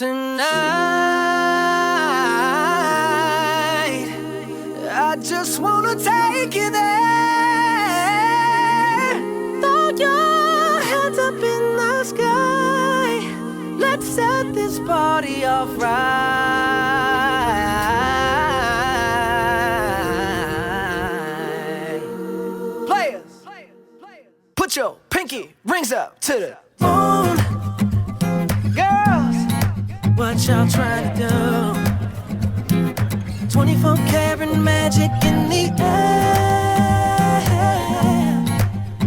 tonight. I just wanna take you there. Throw your hands up in the sky. Let's set this party off right. Players, put your pinky rings up to the moon. What y'all trying to do? 24 karat magic in the air.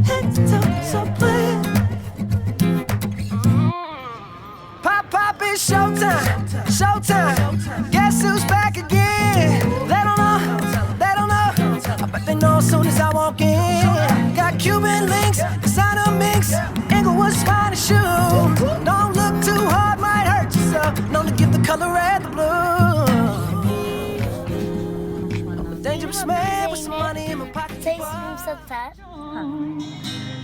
Head to toe, so play. Pop, pop, it's showtime. Showtime. Guess who's back again? They don't know. They don't know. I bet they know as soon as I walk in. Color red the blue. I'm a dangerous man with some money in my pocket. Teslim satar.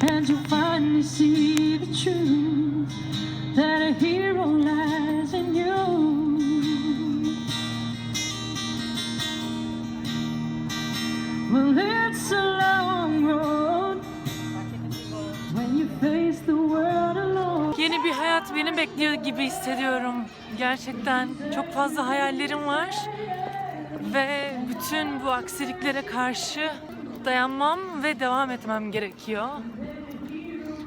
and you finally see the truth that a hero lies in you. Well, it's a long Yeni bir hayat beni bekliyor gibi hissediyorum. Gerçekten çok fazla hayallerim var. Ve bütün bu aksiliklere karşı dayanmam ve devam etmem gerekiyor.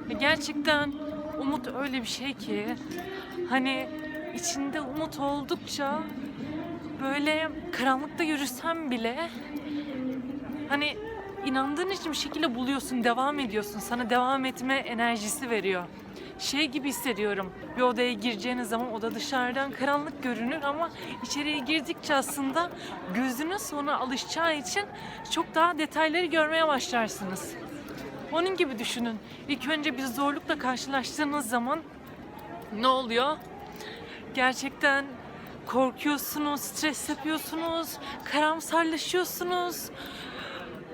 Ve gerçekten umut öyle bir şey ki hani içinde umut oldukça böyle karanlıkta yürüsem bile hani inandığın için bir şekilde buluyorsun, devam ediyorsun. Sana devam etme enerjisi veriyor. Şey gibi hissediyorum. Bir odaya gireceğiniz zaman oda dışarıdan karanlık görünür ama içeriye girdikçe aslında gözünüz ona alışacağı için çok daha detayları görmeye başlarsınız. Onun gibi düşünün. İlk önce bir zorlukla karşılaştığınız zaman ne oluyor? Gerçekten korkuyorsunuz, stres yapıyorsunuz, karamsarlaşıyorsunuz.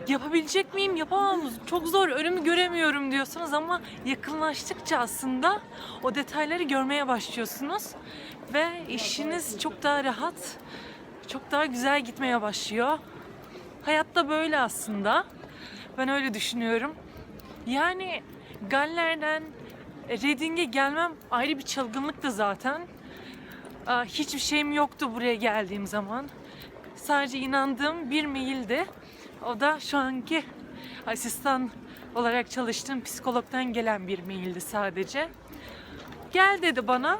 Yapabilecek miyim, yapamam, çok zor, önümü göremiyorum diyorsunuz ama yakınlaştıkça aslında o detayları görmeye başlıyorsunuz ve işiniz çok daha rahat, çok daha güzel gitmeye başlıyor. Hayatta böyle aslında. Ben öyle düşünüyorum. Yani Galler'den Reading'e gelmem ayrı bir çılgınlıktı zaten. Hiçbir şeyim yoktu buraya geldiğim zaman. Sadece inandığım bir maildi. O da şu anki asistan olarak çalıştığım psikologdan gelen bir maildi sadece. Gel dedi bana.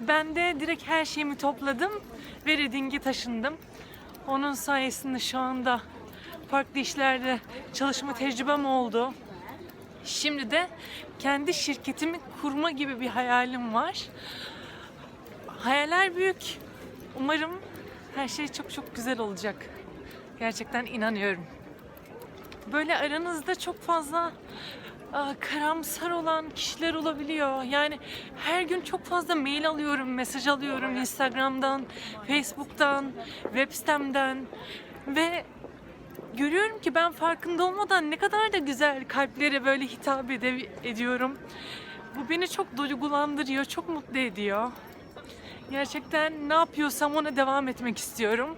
Ben de direkt her şeyimi topladım ve Reading'e taşındım. Onun sayesinde şu anda farklı işlerde çalışma tecrübem oldu. Şimdi de kendi şirketimi kurma gibi bir hayalim var. Hayaller büyük. Umarım her şey çok çok güzel olacak. Gerçekten inanıyorum. Böyle aranızda çok fazla aa, karamsar olan kişiler olabiliyor. Yani her gün çok fazla mail alıyorum, mesaj alıyorum Instagram'dan, Facebook'tan, web sitemden ve görüyorum ki ben farkında olmadan ne kadar da güzel kalplere böyle hitap ede- ediyorum. Bu beni çok duygulandırıyor, çok mutlu ediyor. Gerçekten ne yapıyorsam ona devam etmek istiyorum.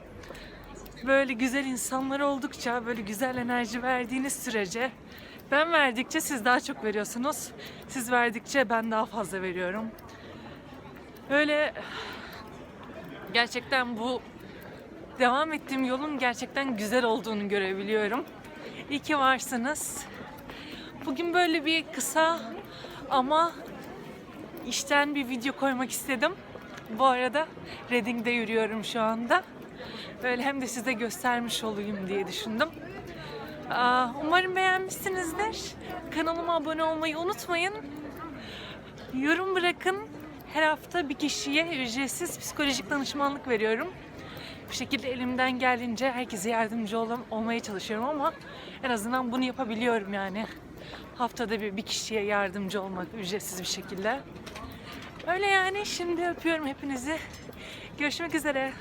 Böyle güzel insanlar oldukça, böyle güzel enerji verdiğiniz sürece ben verdikçe siz daha çok veriyorsunuz. Siz verdikçe ben daha fazla veriyorum. Öyle gerçekten bu devam ettiğim yolun gerçekten güzel olduğunu görebiliyorum. İyi ki varsınız. Bugün böyle bir kısa ama işten bir video koymak istedim. Bu arada Reading'de yürüyorum şu anda. Böyle hem de size göstermiş olayım diye düşündüm. Umarım beğenmişsinizdir. Kanalıma abone olmayı unutmayın. Yorum bırakın. Her hafta bir kişiye ücretsiz psikolojik danışmanlık veriyorum. Bu şekilde elimden geldiğince herkese yardımcı ol- olmaya çalışıyorum ama en azından bunu yapabiliyorum yani. Haftada bir, bir kişiye yardımcı olmak ücretsiz bir şekilde. Öyle yani şimdi öpüyorum hepinizi. Görüşmek üzere.